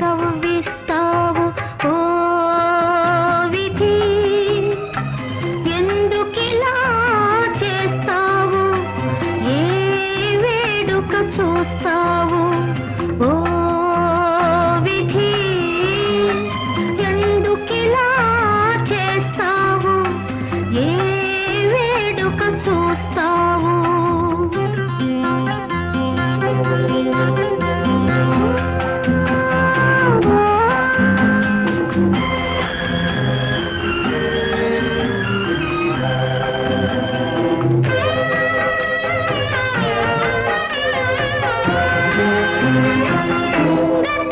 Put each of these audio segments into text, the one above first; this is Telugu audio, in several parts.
కవ్విస్తావు ఓ విధి. ఎందుకిలా చేస్తావు? ఏ వేడుక చూస్తావు? ఓ విధి. ఎందుకిలా చేస్తావు? ఏ వేడుక చూస్తావు? Música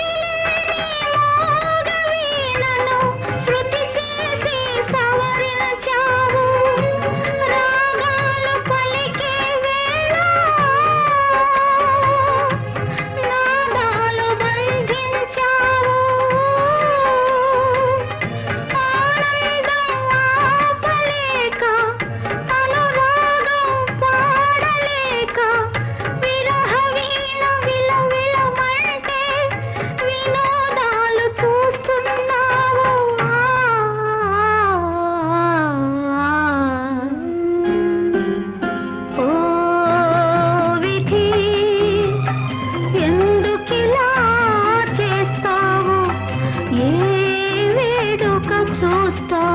Stop.